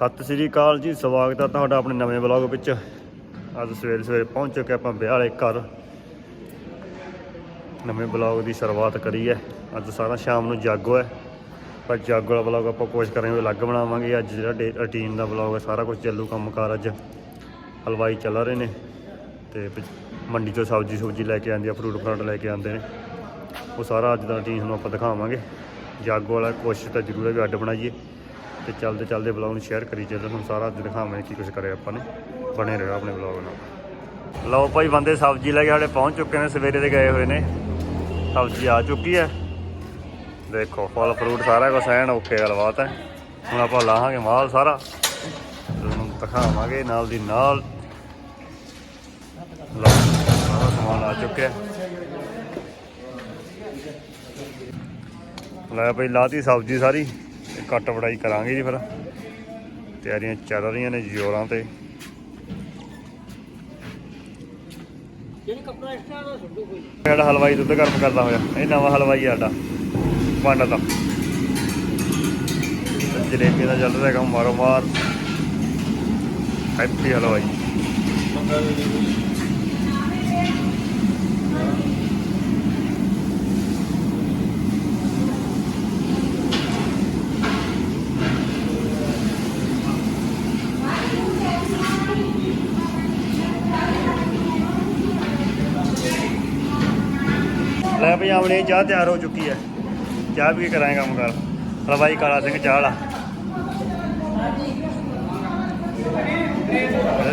ਸਤਿ ਸ੍ਰੀ ਅਕਾਲ ਜੀ, ਸਵਾਗਤ ਹੈ ਤੁਹਾਡਾ ਆਪਣੇ ਨਵੇਂ ਵਲੌਗ ਵਿੱਚ। ਅੱਜ ਸਵੇਰੇ ਸਵੇਰੇ ਪਹੁੰਚ ਚੁੱਕੇ ਆਪਾਂ ਵਿਆਹ ਵਾਲੇ ਘਰ। ਨਵੇਂ ਵਲੌਗ ਦੀ ਸ਼ੁਰੂਆਤ ਕਰੀ ਹੈ। ਅੱਜ ਸਾਰਾ ਸ਼ਾਮ ਨੂੰ ਜਾਗੋ ਹੈ। ਪਰ ਜਾਗੋ ਵਾਲਾ ਵਲੌਗ ਆਪਾਂ ਕੋਸ਼ਿਸ਼ ਕਰਾਂਗੇ ਅਲੱਗ ਬਣਾਵਾਂਗੇ। ਅੱਜ ਜਿਹੜਾ ਰੂਟੀਨ ਦਾ ਵਲੌਗ ਹੈ, ਸਾਰਾ ਕੁਝ ਚੱਲੂ ਕੰਮਕਾਰ ਅੱਜ। ਹਲਵਾਈ ਚੱਲ ਰਹੇ ਨੇ ਤੇ ਮੰਡੀ ਤੋਂ ਸਬਜ਼ੀ ਸੁਬਜ਼ੀ ਲੈ ਕੇ ਆਉਂਦੀ ਆ ਫਰੂਟ ਫਰਾਟ ਲੈ ਕੇ ਆਉਂਦੇ ਨੇ। ਉਹ ਸਾਰਾ ਅੱਜ ਦਾ ਰੂਟੀਨ ਤੁਹਾਨੂੰ ਆਪਾਂ ਦਿਖਾਵਾਂਗੇ। ਜਾਗੋ ਵਾਲਾ ਕੋਸ਼ਿਸ਼ ਤਾਂ ਜ਼ਰੂਰ ਹੈ ਵੀ ਅੱਡ ਬਣਾਈਏ। ਤੇ ਚੱਲਦੇ ਚੱਲਦੇ ਵਲੌਗ ਨੂੰ ਸ਼ੇਅਰ ਕਰੀ ਚੱਲੋ ਤੁਹਾਨੂੰ ਸਾਰਾ ਦਿਖਾਵਾਂਗੇ ਕੀ ਕੁਝ ਕਰਿਆ ਆਪਾਂ ਨੇ। ਬਣੇ ਰਹੋ ਆਪਣੇ ਵਲੌਗ ਨਾਲ। ਲਓ ਭਾਈ, ਬੰਦੇ ਸਬਜ਼ੀ ਲੈ ਕੇ ਸਾਡੇ ਪਹੁੰਚ ਚੁੱਕੇ ਨੇ, ਸਵੇਰੇ ਦੇ ਗਏ ਹੋਏ ਨੇ। ਸਬਜ਼ੀ ਆ ਚੁੱਕੀ ਹੈ। ਦੇਖੋ, ਫਲ ਫਰੂਟ ਸਾਰਾ ਕੁਝ ਐਨ ਓਕੇ ਗੱਲਬਾਤ ਹੈ। ਹੁਣ ਆਪਾਂ ਲਾਹਾਂਗੇ ਮਾਲ ਸਾਰਾ। ਤੁਹਾਨੂੰ ਦਿਖਾਵਾਂਗੇ ਨਾਲ ਦੀ ਨਾਲ। ਲਓ, ਸਾਰਾ ਸਮਾਨ ਆ ਚੁੱਕਿਆ। ਲੈ ਭਾਈ, ਲਾਤੀ ਸਬਜ਼ੀ ਸਾਰੀ। ਤੇ ਕੱਟ ਵੜਾਈ ਕਰਾਂਗੇ ਜੀ ਫਿਰ। ਤਿਆਰੀਆਂ ਚੱਲ ਰਹੀਆਂ ਨੇ ਜ਼ੋਰਾਂ ਤੇ। ਜਿਹੜੀ ਹਲਵਾਈ ਦੁੱਧ ਗਰਮ ਕਰਦਾ ਹੋਇਆ। ਇਹ ਨਵਾਂ ਹਲਵਾਈ ਆ ਸਾਡਾ। ਪਾਂਡਾ ਦਾ ਜਲੇਬੀ ਦਾ ਚੱਲ ਰਿਹਾ ਕੰਮ ਮਾਰੋ ਮਾਰ ਹੈਪੀ ਹਲਵਾਈ ਲੈ ਭਈ ਆਮਣੇ ਚਾਹ ਤਿਆਰ ਹੋ ਚੁੱਕੀ ਹੈ। ਚਾਹ ਵੀ ਕਰਾਂਗੇ ਕੰਮ ਕਰ। ਹਲਵਾਈ ਕਾਲਾ ਸਿੰਘ ਚਾਹ ਵਾਲਾ।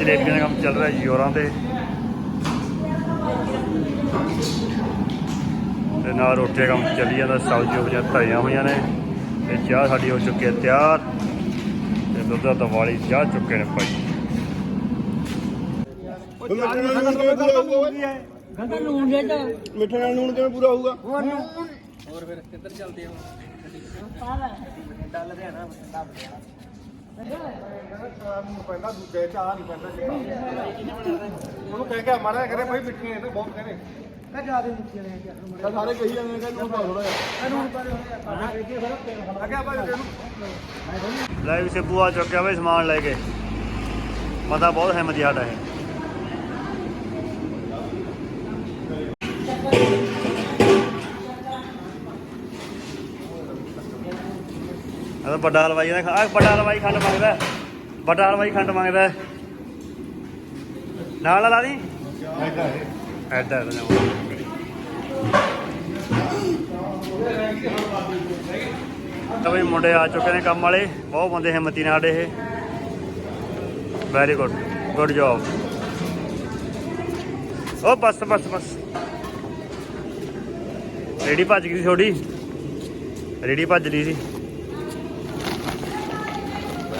ਜਲੇਬੀਆਂ ਦਾ ਕੰਮ ਚੱਲ ਰਿਹਾ ਜ਼ੋਰਾਂ ਤੇ। ਤੇ ਨਾਲ ਰੋਟੀ ਕੰਮ ਚੱਲੀ ਜਾਂਦਾ ਸਬਜ਼ੀ ਹੋਈਆਂ ਧਰੀਆਂ ਹੋਈਆਂ ਨੇ। ਤੇ ਚਾਹ ਸਾਡੀ ਹੋ ਚੁੱਕੀ ਹੈ ਤਿਆਰ। ਤੇ ਦੁੱਧ ਦਾ ਵਾਲੀ ਚਾਹ ਚੁੱਕੇ ਨੇ ਭਾਈ। ਗੰਦਾ ਲੂਣ ਦੇ ਤਾਂ। ਮਿੱਠੇ ਨਾਲ ਨੂਣ ਕਿਵੇਂ ਪੂਰਾ ਹੋਊਗਾ? ਹੋਰ ਹੋਰ ਫਿਰ ਕਿੱਧਰ ਚੱਲਦੇ ਹੋ? ਡੱਲ ਦੇ ਨਾ ਪੈਂਦਾ ਦੂਜੇ ਚਾਹ ਨਹੀਂ ਪੈਂਦਾ ਉਹਨੂੰ ਕਹਿ ਕੇ ਮਾਰਿਆ ਕਰੇ ਭਾਈ ਮਿੱਠੀਆਂ ਨੇ ਤਾਂ ਬਹੁਤ ਕਹਿੰਦੇ ਮੈਂ ਜਾ ਦੇ ਮੁੱਕੀ ਨੇ ਤਾਂ ਸਾਰੇ ਕਹੀ ਜਾਂਦੇ ਨੇ ਕਿ ਨੂਣ ਪਾ ਥੋੜਾ ਜਿਹਾ। ਇਹਨੂੰ ਕਿਹਾ ਭਾਈ ਤੈਨੂੰ ਲੈ ਵੀ ਸਿੱਬੂ ਆ ਚੁੱਕਿਆ ਬਈ ਸਮਾਨ ਲੈ ਕੇ। ਮਤਾ ਬਹੁਤ ਹਿੰਮਤੀ ਸਾਡਾ ਇਹ। ਤਾਂ ਵੱਡਾ ਹਲਵਾਈ ਦਾ ਆ ਵੱਡਾ ਹਲਵਾਈ ਖੰਡ ਮੰਗਦਾ ਵੱਡਾ ਹਲਵਾਈ ਖੰਡ ਮੰਗਦਾ ਨਾਲ ਲਾ ਦੀ। ਐਡਾ ਐਡਾ ਤਾਂ ਬਈ ਮੁੰਡੇ ਆ ਚੁੱਕੇ ਨੇ ਕੰਮ ਵਾਲੇ। ਬਹੁਤ ਬੰਦੇ ਹਿੰਮਤੀ ਨਾਲ ਇਹ। ਵੈਰੀ ਗੁੱਡ ਗੁੱਡ ਜੌਬ ਉਹ ਬਸ ਬਸ ਬਸ। ਰੇੜੀ ਭੱਜ ਗਈ ਸੀ ਥੋੜੀ ਰੇੜੀ ਭੱਜ ਲਈ ਸੀ।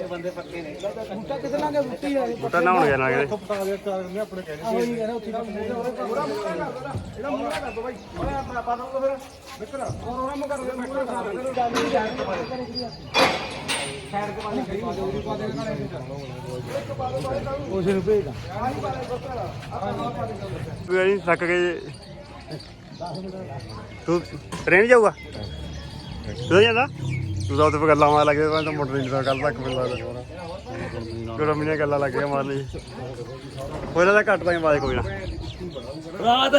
ਬੂਟਾ ਕਿੱਥੇ ਲਾਂਗੇ ਬੂਟੀ ਆ ਬੂਟਾ ਨਹਾਉਣ ਗਿਆ ਨਾ ਕਿਤੇ। ਪਤਾ ਦੇ ਚਾਰ ਨੇ ਆਪਣੇ ਕਹਿੰਦੇ ਆਹੋ ਹੀ ਉੱਥੇ ਪੂਰਾ ਮੂਰਾ ਕਰ ਇਹਦਾ ਮੂਰਾ ਕਰ ਦੋ ਭਾਈ ਓਏ ਆਪਣਾ ਪਾ ਦੋ ਫਿਰ ਨਿਕਲ ਹੋਰ ਹੋਰ ਮੂਰਾ ਕਰ ਦੋ ਮੂਰਾ ਕਰ ਦੋ ਸਾਈਡ ਤੇ ਪਾਣੀ ਖੜੀ ਜੋਰੀ ਪਾ ਦੇ ਉਸ ਨੂੰ ਭੇਜਦਾ ਤੂੰ ਥੱਕ ਕੇ ਤੂੰ ਟ੍ਰੇਨ ਜਾਊਗਾ? ਤੂੰ ਜਾਂਦਾ? ਤੂੰ ਤਾਂ ਉੱਥੇ ਗੱਲਾਂ ਮਾਰ ਲੱਗੇ ਮੈਂ ਤਾਂ ਮੋਟਰ ਨਹੀਂ ਤਾਂ ਕੱਲ ਤੱਕ ਮੈਨੂੰ ਲੱਗਦਾ। ਕੋੜਾ ਮੀਨੇ ਗੱਲਾਂ ਲੱਗ ਗਿਆ ਮਾਰ ਲਈ। ਕੋਈ ਨਾ ਘੱਟ ਤਾਂ ਆਵਾਜ਼ ਕੋਈ ਨਾ। ਰਾਤ।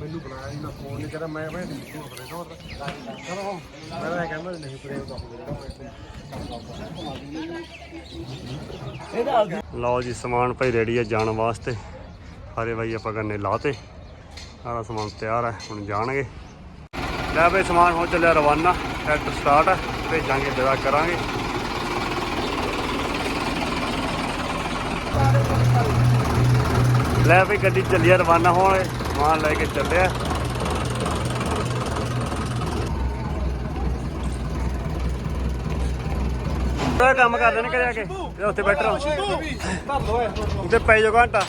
ਮੈਨੂੰ ਬੁਲਾਇਆ ਨਹੀਂ ਮੈਂ ਫੋਨ ਨਹੀਂ ਕਰਿਆ ਮੈਂ ਮੈਂ ਨਹੀਂ ਫੋਨ ਕਰੇ ਨਾ ਚਲੋ ਮੈਂ ਤਾਂ ਕਹਿੰਦਾ ਨਹੀਂ ਪ੍ਰੇਮ ਦਾ ਲਓ ਜੀ ਸਮਾਨ ਭਾਈ ਰੈਡੀ ਹੈ ਜਾਣ ਵਾਸਤੇ। ਸਾਰੇ ਬਾਈ ਆਪਾਂ ਗੰਨੇ ਲਾਤੇ ਸਾਰਾ ਸਮਾਨ ਤਿਆਰ ਹੈ ਹੁਣ ਜਾਣਗੇ। ਲੈ ਬਈ ਸਮਾਨ ਹੋ ਚੱਲਿਆ ਰਵਾਨਾ ਟਰੈਕਟਰ ਸਟਾਰਟ ਹੈ ਭੇਜਾਂਗੇ ਵਿਦਾ ਕਰਾਂਗੇ। ਲੈ ਬਈ ਗੱਡੀ ਚੱਲੀ ਆ ਰਵਾਨਾ ਹੋਣ ਸਮਾਨ ਲੈ ਕੇ ਚੱਲਿਆ। ਕੰਮ ਕਰ ਲੈਣੇ ਕਰਿਆ ਕੇ ਤੇ ਉੱਥੇ ਬੈਠ ਰਹੋ। ਧਰ ਲੋ ਐ ਉੱਤੇ ਪੈ ਜਾਓ ਘੰਟਾ।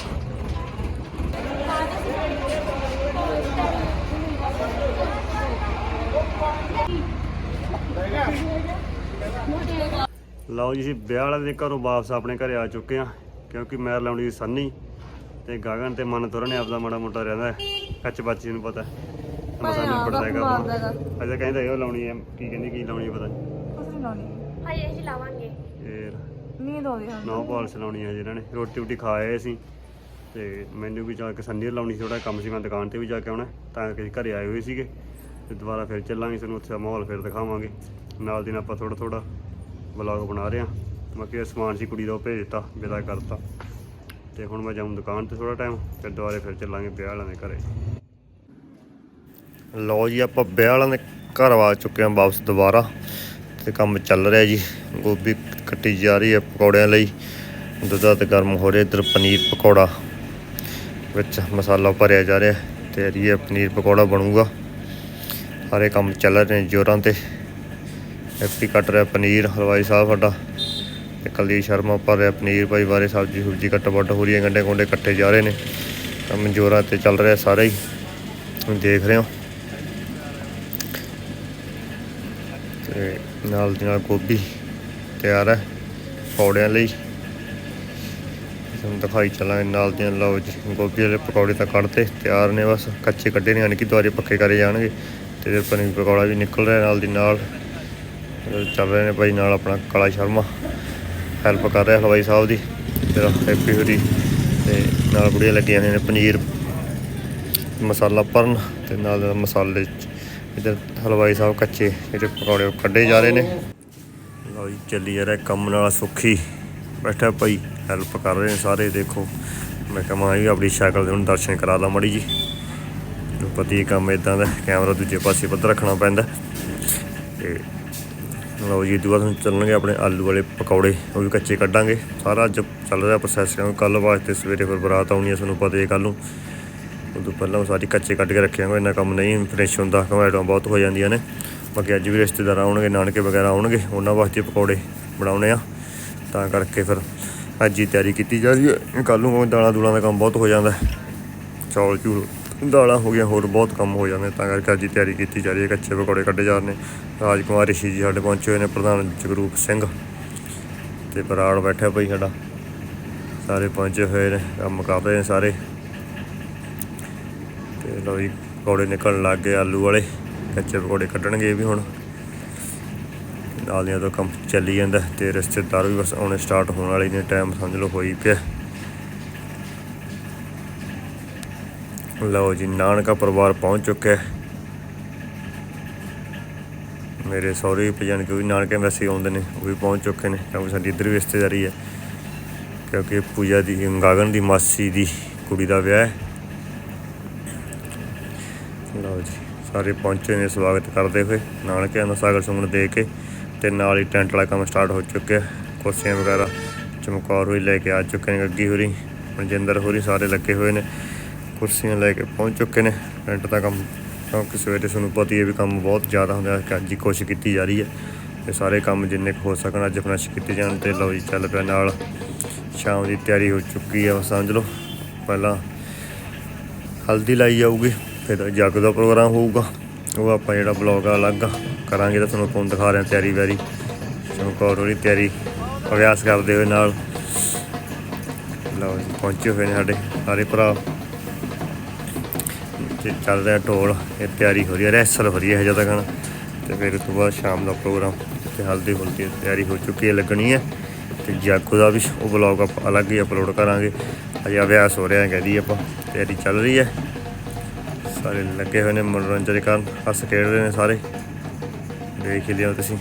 ਲਓ ਜੀ ਅਸੀਂ ਵਿਆਹ ਵਾਲੇ ਦੇ ਘਰੋਂ ਵਾਪਸ ਆਪਣੇ ਘਰੇ ਆ ਚੁੱਕੇ ਆ ਕਿਉਂਕਿ ਮੈਰ ਲਾਉਣੀ ਸੀ ਸੰਨੀ ਤੇ ਗਗਨ ਤੇ ਮਨ ਤੁਰਨੇ ਆਪਦਾ ਮਾੜਾ ਮੋਟਾ ਰਹਿੰਦਾ ਹੈ। ਕੱਚ ਬੱਚੀ ਨੂੰ ਪਤਾ ਮਸਾਂ ਨਿਬੜਦਾ ਹੈਗਾ। ਅਜੇ ਕਹਿੰਦਾ ਇਹ ਲਾਉਣੀ ਹੈ ਕੀ ਕਹਿੰਦੀ ਕੀ ਲਾਉਣੀ ਹੈ ਪਤਾ ਨਹੀਂ। ਕੁਛ ਨਹੀਂ ਲਾਉਣੀ। ਹਜੇ ਅਸੀਂ ਲਾਵਾਂਗੇ। ਫੇਰ ਨੀਂਦ ਆਉਂਦੀ ਹੁਣ ਨੌ ਪਾਲਸ ਲਾਉਣੀ ਹੈ ਜਿਹਨਾਂ ਨੇ ਰੋਟੀ ਰੋਟੀ ਖਾ ਆਏ ਸੀ ਤੇ ਮੈਨੂੰ ਵੀ ਜਾ ਕੇ ਸੰਨੀ ਲਾਉਣੀ ਸੀ ਥੋੜਾ ਕੰਮ ਸੀ ਮੈਂ ਦੁਕਾਨ ਤੇ ਵੀ ਜਾ ਕੇ ਆਉਣਾ, ਤਾਂ ਕਿ ਘਰੇ ਆਏ ਹੋਏ ਸੀਗੇ। ਤੇ ਦੁਬਾਰਾ ਫਿਰ ਚੱਲਾਂਗੇ, ਤੁਹਾਨੂੰ ਉੱਥੇ ਦਾ ਮਾਹੌਲ ਫਿਰ ਦਿਖਾਵਾਂਗੇ। ਨਾਲ ਦਿਨ ਆਪਾਂ ਥੋੜਾ ਥੋੜਾ ਵਲੌਗ ਬਣਾ ਰਹੇ ਹਾਂ। ਬਾਕੀ ਇਹ ਸਮਾਨ ਸੀ ਕੁੜੀ ਦਾ, ਉਹ ਭੇਜ ਦਿੱਤਾ, ਵਿਦਾ ਕਰਤਾ ਤੇ ਹੁਣ ਮੈਂ ਜਾਊਂ ਦੁਕਾਨ ਤੇ ਥੋੜਾ ਟਾਈਮ ਫਿਰ ਦੁਬਾਰੇ ਫਿਰ ਚੱਲਾਂਗੇ ਵਿਆਹ ਵਾਲਿਆਂ ਦੇ ਘਰੇ। ਲਓ ਜੀ, ਆਪਾਂ ਵਿਆਹ ਵਾਲਿਆਂ ਦੇ ਘਰ ਆ ਚੁੱਕੇ ਹਾਂ ਵਾਪਸ ਦੁਬਾਰਾ। ਤੇ ਕੰਮ ਚੱਲ ਰਿਹਾ ਜੀ, ਗੋਭੀ ਕੱਟੀ ਜਾ ਰਹੀ ਹੈ ਪਕੌੜਿਆਂ ਲਈ। ਦੁੱਧ ਤੇ ਗਰਮ ਹੋ ਰਿਹਾ, ਇੱਧਰ ਪਨੀਰ ਪਕੌੜਾ। ਵਿੱਚ ਮਸਾਲਾ ਭਰਿਆ ਜਾ ਰਿਹਾ ਤੇ ਇਹ ਪਨੀਰ ਪਕੌੜਾ ਬਣੂਗਾ। ਸਾਰੇ ਕੰਮ ਚੱਲ ਰਹੇ ਨੇ ਜੋਰਾਂ ਤੇ। ਹੈਪੀ ਕੱਟ ਰਿਹਾ ਪਨੀਰ, ਹਲਵਾਈ ਸਾਹਿਬ ਸਾਡਾ। ਤੇ ਕੁਲਦੀਪ ਸ਼ਰਮਾ ਭਰ ਰਿਹਾ ਪਨੀਰ, ਭਾਈ ਬਾਰੇ ਸਬਜ਼ੀ ਸੁਬਜ਼ੀ ਕੱਟ ਵੱਟ ਹੋ ਰਹੀ ਹੈ ਗੰਡੇ ਗੁੰਡੇ ਕੱਟੇ ਜਾ ਰਹੇ ਨੇ। ਕੰਮ ਜੋਰਾਂ ਤੇ ਚੱਲ ਰਿਹਾ ਸਾਰੇ ਹੀ। ਦੇਖ ਰਹੇ ਹੋ। ਤੇ ਨਾਲ ਦੀ ਨਾਲ ਗੋਭੀ ਤਿਆਰ ਹੈ ਪੌੜਿਆਂ ਲਈ। ਤੁਹਾਨੂੰ ਦਿਖਾਈ ਚੱਲਾਂਗੇ ਨਾਲ ਦੀਆਂ ਲਓ ਜੀ, ਗੋਭੀ ਵਾਲੇ ਪਕੌੜੇ ਤਾਂ ਕੱਢਤੇ, ਤਿਆਰ ਨੇ ਬਸ, ਕੱਚੇ ਕੱਢੇ ਨੇ, ਯਾਨੀ ਕਿ ਦੁਆਰੇ ਪੱਕੇ ਕਰੇ ਜਾਣਗੇ, ਤੇ ਇਹਦੇ ਪਨੀਰ ਪਕੌੜਾ ਵੀ ਨਿਕਲ ਰਿਹਾ ਨਾਲ ਦੀ ਨਾਲ। ਚੱਲ ਰਹੇ ਨੇ ਭਾਈ ਨਾਲ ਆਪਣਾ ਕਾਲਾ ਸ਼ਰਮਾ, ਹੈਲਪ ਕਰ ਰਿਹਾ ਹਲਵਾਈ ਸਾਹਿਬ ਦੀ ਤੇਰਾ ਹੈਪੀ ਹੋਰੀ ਤੇ ਨਾਲ ਬੁੜੀਆਂ ਲੱਗੀਆਂ ਨੇ ਪਨੀਰ, ਮਸਾਲਾ ਭਰਨ, ਤੇ ਨਾਲ ਮਸਾਲੇ 'ਚ ਇਧਰ ਹਲਵਾਈ ਸਾਹਿਬ ਕੱਚੇ ਜਿਹੜੇ ਪਕੌੜੇ ਉਹ ਕੱਢੇ ਜਾ ਰਹੇ ਨੇ। ਲਓ ਜੀ, ਚੱਲੀ ਜਾ ਰਿਹਾ ਕੰਮ ਨਾਲ ਸੁੱਖੀ। ਬੈਠਾ ਭਾਈ ਹੈਲਪ ਕਰ ਰਹੇ ਨੇ ਸਾਰੇ, ਦੇਖੋ। ਮੈਂ ਕਿਹਾ ਮੈਂ ਵੀ ਆਪਣੀ ਸ਼ਕਲ ਦੇ ਹੁਣ ਦਰਸ਼ਨ ਕਰਾ ਲਾ ਮੜੀ ਜੀ ਪਤੀ ਕੰਮ ਇਦਾਂ ਦਾ, ਕੈਮਰਾ ਦੂਜੇ ਪਾਸੇ ਪੱਧਰ ਰੱਖਣਾ ਪੈਂਦਾ। ਤੇ ਲਓ ਜੀ ਦੁਬਾਰਾ ਹੁਣ ਚੱਲਣਗੇ ਆਪਣੇ ਆਲੂ ਵਾਲੇ ਪਕੌੜੇ, ਉਹ ਵੀ ਕੱਚੇ ਕੱਢਾਂਗੇ। ਸਾਰਾ ਅੱਜ ਚੱਲ ਰਿਹਾ ਪ੍ਰੋਸੈਸ ਕਿਉਂਕਿ ਕੱਲ ਵਾਸਤੇ ਸਵੇਰੇ ਫਿਰ ਬਰਾਤ ਆਉਣੀ ਹੈ ਤੁਹਾਨੂੰ ਪਤਾ ਹੀ ਕੱਲ ਨੂੰ। ਉਦੋਂ ਪਹਿਲਾਂ ਸਾਰੀ ਕੱਚੇ ਕੱਢ ਕੇ ਰੱਖਿਆਂਗੇ ਇੰਨਾ ਕੰਮ ਨਹੀਂ ਫਿਨਿਸ਼ ਹੁੰਦਾ ਕਮੈਟਾਂ ਬਹੁਤ ਹੋ ਜਾਂਦੀਆਂ ਨੇ। ਬਾਕੀ ਅੱਜ ਵੀ ਰਿਸ਼ਤੇਦਾਰ ਆਉਣਗੇ, ਨਾਨਕੇ ਵਗੈਰਾ ਆਉਣਗੇ, ਉਹਨਾਂ ਵਾਸਤੇ ਪਕੌੜੇ ਬਣਾਉਣੇ ਆ। ਤਾਂ ਕਰਕੇ ਫਿਰ ਅੱਜ ਹੀ ਤਿਆਰੀ ਕੀਤੀ ਜਾ ਰਹੀ ਹੈ। ਕੱਲ ਨੂੰ ਦਾਲਾਂ ਦੂਲਾਂ ਦਾ ਕੰਮ ਬਹੁਤ ਹੋ ਜਾਂਦਾ ਚੌਲ ਚੂਲ, ਦਾਲਾਂ ਹੋ ਗਈਆਂ, ਹੋਰ ਬਹੁਤ ਕੰਮ ਹੋ ਜਾਂਦੇ ਤਾਂ ਕਰਕੇ ਅੱਜ ਹੀ ਤਿਆਰੀ ਕੀਤੀ ਜਾ ਰਹੀ ਹੈ। ਕੱਚੇ ਪਕੌੜੇ ਕੱਢੇ ਜਾ ਰਹੇ ਨੇ। ਰਾਜਕੁਮਾਰ ਰਿਸ਼ੀ ਜੀ ਸਾਡੇ ਪਹੁੰਚੇ ਹੋਏ ਨੇ, ਪ੍ਰਧਾਨ ਜਗਰੂਪ ਸਿੰਘ। ਤੇ ਬਰਾੜ ਬੈਠਾ ਭਾਈ ਸਾਡਾ। ਸਾਰੇ ਪਹੁੰਚੇ ਹੋਏ ਨੇ, ਕੰਮ ਕਰ ਰਹੇ ਨੇ ਸਾਰੇ। ਤੇ ਲਓ ਜੀ, ਪਕੌੜੇ ਨਿਕਲਣ ਲੱਗ ਗਏ ਆਲੂ ਵਾਲੇ। ਕੱਚੇ ਪਕੌੜੇ ਕੱਢਣਗੇ ਵੀ ਹੁਣ। ਨਾਲ ਦੀਆਂ ਤੋਂ ਕੰਮ ਚੱਲੀ ਜਾਂਦਾ ਤੇ ਰਿਸ਼ਤੇਦਾਰ ਵੀ ਬਸ ਆਉਣੇ ਸਟਾਰਟ ਹੋਣ ਵਾਲੇ ਨੇ ਟਾਈਮ ਸਮਝ ਲਓ ਹੋਈ ਪਿਆ। ਲਓ ਜੀ, ਨਾਨਕਾ ਪਰਿਵਾਰ ਪਹੁੰਚ ਚੁੱਕਿਆ ਮੇਰੇ ਸਹੁਰੇ ਵੀ ਜਾਣ ਕੇ ਉਹ ਵੀ ਨਾਨਕੇ ਵੈਸੇ ਆਉਂਦੇ ਨੇ, ਉਹ ਵੀ ਪਹੁੰਚ ਚੁੱਕੇ ਨੇ, ਕਿਉਂਕਿ ਸਾਡੀ ਇੱਧਰ ਵੀ ਰਿਸ਼ਤੇਦਾਰੀ ਹੈ। ਕਿਉਂਕਿ ਪੂਜਾ ਦੀ, ਗਾਗਨ ਦੀ ਮਾਸੀ ਦੀ ਕੁੜੀ ਦਾ ਵਿਆਹ ਹੈ। ਲਓ ਜੀ, ਸਾਰੇ ਪਹੁੰਚੇ ਨੇ, ਸਵਾਗਤ ਕਰਦੇ ਹੋਏ, ਨਾਨਕਿਆਂ ਦਾ ਸਾਗਰ ਸੁਮਨ ਦੇ ਕੇ ਤੇ ਨਾਲ ਹੀ ਟੈਂਟ ਵਾਲਾ ਕੰਮ ਸਟਾਰਟ ਹੋ ਚੁੱਕਿਆ। ਕੁਰਸੀਆਂ ਵਗੈਰਾ ਚਮਕੌਰ ਹੋਈ ਲੈ ਕੇ ਆ ਚੁੱਕੇ ਨੇ, ਗੱਗੀ ਹੋਰੀ, ਮਨਜਿੰਦਰ ਹੋਰੀ ਸਾਰੇ ਲੱਗੇ ਹੋਏ ਨੇ। ਕੁਰਸੀਆਂ ਲੈ ਕੇ ਪਹੁੰਚ ਚੁੱਕੇ ਨੇ। ਟੈਂਟ ਦਾ ਕੰਮ ਕਿਉਂਕਿ ਸਵੇਰੇ ਤੁਹਾਨੂੰ ਪਤਾ ਹੀ ਹੈ ਵੀ ਕੰਮ ਬਹੁਤ ਜ਼ਿਆਦਾ ਹੁੰਦਾ ਹੈ ਕਿ ਅੱਜ ਹੀ ਕੋਸ਼ਿਸ਼ ਕੀਤੀ ਜਾ ਰਹੀ ਹੈ। ਤੇ ਸਾਰੇ ਕੰਮ ਜਿੰਨੇ ਕੁ ਹੋ ਸਕਣ, ਅੱਜ ਫਨਿਸ਼ ਕੀਤੇ ਜਾਣ ਤੇ ਲਓ ਜੀ, ਚੱਲ ਪਿਆ ਨਾਲ। ਸ਼ਾਮ ਦੀ ਤਿਆਰੀ ਹੋ ਚੁੱਕੀ ਹੈ ਸਮਝ ਲਓ। ਪਹਿਲਾਂ ਹਲਦੀ ਲਾਈ ਜਾਊਗੀ, ਫਿਰ ਜੱਗ ਦਾ ਪ੍ਰੋਗਰਾਮ ਹੋਊਗਾ। ਉਹ ਆਪਾਂ ਜਿਹੜਾ ਬਲੌਗ ਆ ਅਲੱਗ ਕਰਾਂਗੇ ਤਾਂ ਤੁਹਾਨੂੰ ਤੁਹਾਨੂੰ ਦਿਖਾ ਰਿਹਾ ਤਿਆਰੀ ਵੈਰੀ। ਚਮਕੌਰ ਉਹਦੀ ਤਿਆਰੀ ਅਭਿਆਸ ਕਰਦੇ ਹੋਏ ਨਾਲ। ਲਓ ਜੀ, ਪਹੁੰਚੇ ਹੋਏ ਨੇ ਸਾਡੇ ਸਾਰੇ ਭਰਾ। ਤੇ ਚੱਲ ਰਿਹਾ ਢੋਲ, ਇਹ ਤਿਆਰੀ ਹੋ ਰਹੀ ਹੈ ਰੈਸਲ ਹੋ ਰਹੀ ਹੈ ਹਜੇ ਤੱਕ ਤੇ ਫਿਰ ਉਸ ਤੋਂ ਬਾਅਦ ਸ਼ਾਮ ਦਾ ਪ੍ਰੋਗਰਾਮ, ਤੇ ਹਲਦੀ ਹੁਲਦੀ ਤਿਆਰੀ ਹੋ ਚੁੱਕੀ ਹੈ, ਲੱਗਣੀ ਹੈ। ਤੇ ਜਾਗੋ ਦਾ ਵੀ ਉਹ ਬਲੌਗ ਆਪਾਂ ਅਲੱਗ ਹੀ ਅਪਲੋਡ ਕਰਾਂਗੇ। ਅਜੇ ਅਭਿਆਸ ਹੋ ਰਿਹਾ ਹੈ ਕਹਦੀ ਆਪਾਂ, ਤਿਆਰੀ ਚੱਲ ਰਹੀ ਹੈ। ਸਾਰੇ ਲੱਗੇ ਹੋਏ ਨੇ ਮਨੋਰੰਜਨ ਕਰਨ, ਹੱਸ ਖੇਡ ਰਹੇ ਨੇ ਸਾਰੇ। ਦੇਖ ਹੀ ਲਿਓ ਤੁਸੀਂ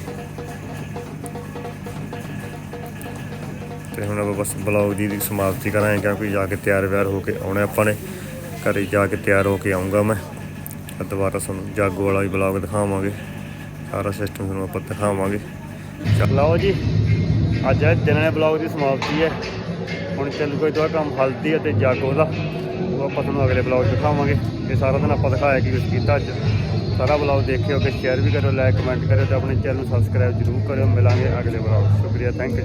ਤੇ ਹੁਣ ਆਪਾਂ ਬਸ ਬਲੌਗ ਦੀ ਸਮਾਪਤੀ ਕਰਾਂਗੇ ਕਿਉਂਕਿ ਜਾ ਕੇ ਤਿਆਰ ਵਿਆਰ ਹੋ ਕੇ ਆਉਣਾ ਆਪਾਂ ਨੇ ਘਰੇ ਜਾ ਕੇ ਤਿਆਰ ਹੋ ਕੇ ਆਉਂਗਾ ਮੈਂ ਦੁਬਾਰਾ ਤੁਹਾਨੂੰ ਜਾਗੋ ਵਾਲਾ ਵੀ ਬਲੌਗ ਦਿਖਾਵਾਂਗੇ ਸਾਰਾ ਸਿਸਟਮ ਤੁਹਾਨੂੰ ਆਪਾਂ ਦਿਖਾਵਾਂਗੇ ਲਓ ਜੀ ਅੱਜ ਹੈ ਦਿਨ ਦੇ ਬਲੌਗ ਦੀ ਸਮਾਪਤੀ ਹੈ ਹੁਣ ਚੱਲ ਕੋਈ ਦੋ ਕੰਮ ਹਲਦੀ ਅਤੇ ਜਾਗੋ ਦਾ ਉਹ ਆਪਾਂ ਤੁਹਾਨੂੰ ਅਗਲੇ ਬਲੌਗ ਦਿਖਾਵਾਂਗੇ ਇਹ ਸਾਰਾ ਦਿਨ ਆਪਾਂ ਦਿਖਾਇਆ ਕਿ ਕੁਝ ਕੀਤਾ ਅੱਜ ਸਾਰਾ ਬਲੌਗ ਦੇਖਿਓ ਕਿ ਸ਼ੇਅਰ ਵੀ ਕਰੋ ਲਾਈਕ ਕਮੈਂਟ ਕਰਿਓ ਤੇ ਆਪਣੇ ਚੈਨਲ ਨੂੰ ਸਬਸਕ੍ਰਾਈਬ ਜ਼ਰੂਰ ਕਰਿਓ। ਮਿਲਾਂਗੇ ਅਗਲੇ ਬਲੌਗ ਸ਼ੁਕਰੀਆ ਥੈਂਕ ਯੂ